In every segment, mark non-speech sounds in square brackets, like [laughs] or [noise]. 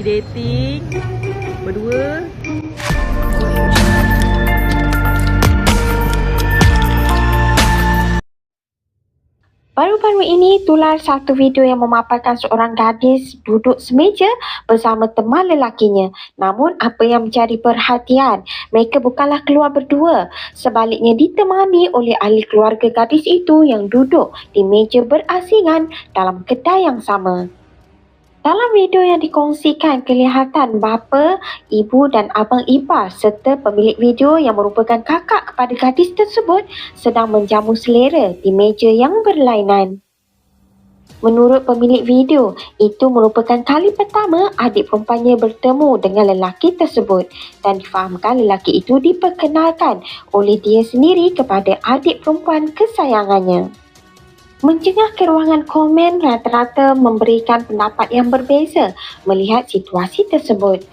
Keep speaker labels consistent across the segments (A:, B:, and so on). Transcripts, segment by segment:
A: pergi dating berdua
B: Baru-baru ini tular satu video yang memaparkan seorang gadis duduk semeja bersama teman lelakinya. Namun apa yang mencari perhatian, mereka bukanlah keluar berdua. Sebaliknya ditemani oleh ahli keluarga gadis itu yang duduk di meja berasingan dalam kedai yang sama. Dalam video yang dikongsikan kelihatan bapa, ibu dan abang ipar serta pemilik video yang merupakan kakak kepada gadis tersebut sedang menjamu selera di meja yang berlainan. Menurut pemilik video, itu merupakan kali pertama adik perempuannya bertemu dengan lelaki tersebut dan difahamkan lelaki itu diperkenalkan oleh dia sendiri kepada adik perempuan kesayangannya. Menjengah ke ruangan komen rata-rata memberikan pendapat yang berbeza melihat situasi tersebut.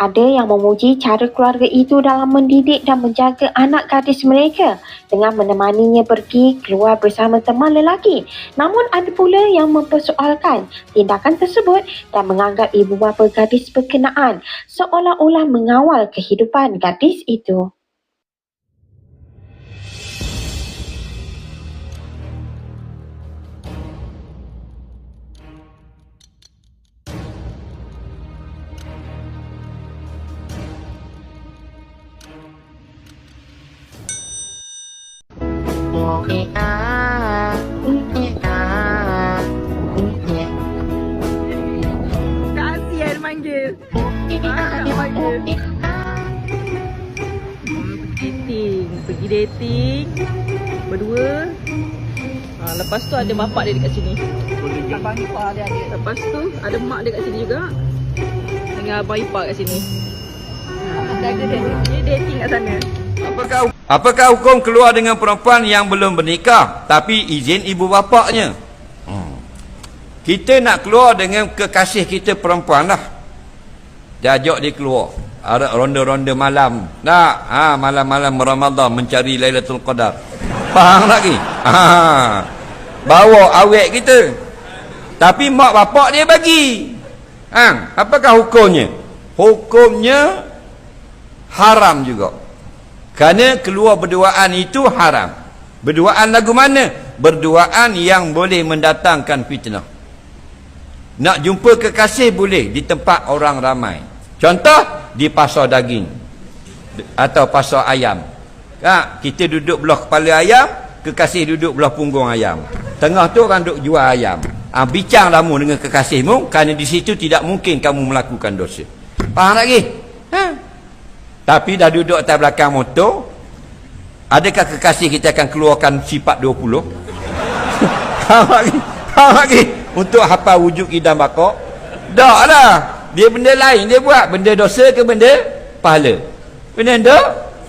B: Ada yang memuji cara keluarga itu dalam mendidik dan menjaga anak gadis mereka dengan menemaninya pergi keluar bersama teman lelaki. Namun ada pula yang mempersoalkan tindakan tersebut dan menganggap ibu bapa gadis berkenaan seolah-olah mengawal kehidupan gadis itu.
A: Hmm, pergi dating. Pergi dating. Berdua. Ha, lepas tu ada bapak dia dekat sini. Abang ipar dia ada lepas tu ada mak dia kat sini juga. Dengan abang ipar kat sini. Ha, dia dia dating kat sana.
C: Apakah, apakah hukum keluar dengan perempuan yang belum bernikah tapi izin ibu bapaknya? Hmm. Kita nak keluar dengan kekasih kita perempuan lah. Dia ajak dia keluar. Ronda-ronda malam. Nak, ha, malam-malam Ramadan mencari Lailatul Qadar. Faham lagi? Ha. Bawa awet kita. Tapi mak bapak dia bagi. Ha, apakah hukumnya? Hukumnya haram juga. Kerana keluar berduaan itu haram. Berduaan lagu mana? Berduaan yang boleh mendatangkan fitnah. Nak jumpa kekasih boleh di tempat orang ramai. Contoh di pasar daging atau pasar ayam. Ha, kita duduk belah kepala ayam, kekasih duduk belah punggung ayam. Tengah tu orang duduk jual ayam. Ha, bincang lamu dengan kekasihmu kerana di situ tidak mungkin kamu melakukan dosa. Faham lagi? Ha? Tapi dah duduk atas belakang motor, adakah kekasih kita akan keluarkan sifat 20? [laughs] Faham lagi? Faham lagi? Untuk hafal wujud idam bakok? Tak lah. Dia benda lain dia buat. Benda dosa ke benda pahala? Benda do?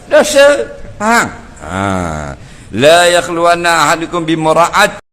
C: Dosa. Faham? Ha. La yakhluwanna ahadukum bimura'at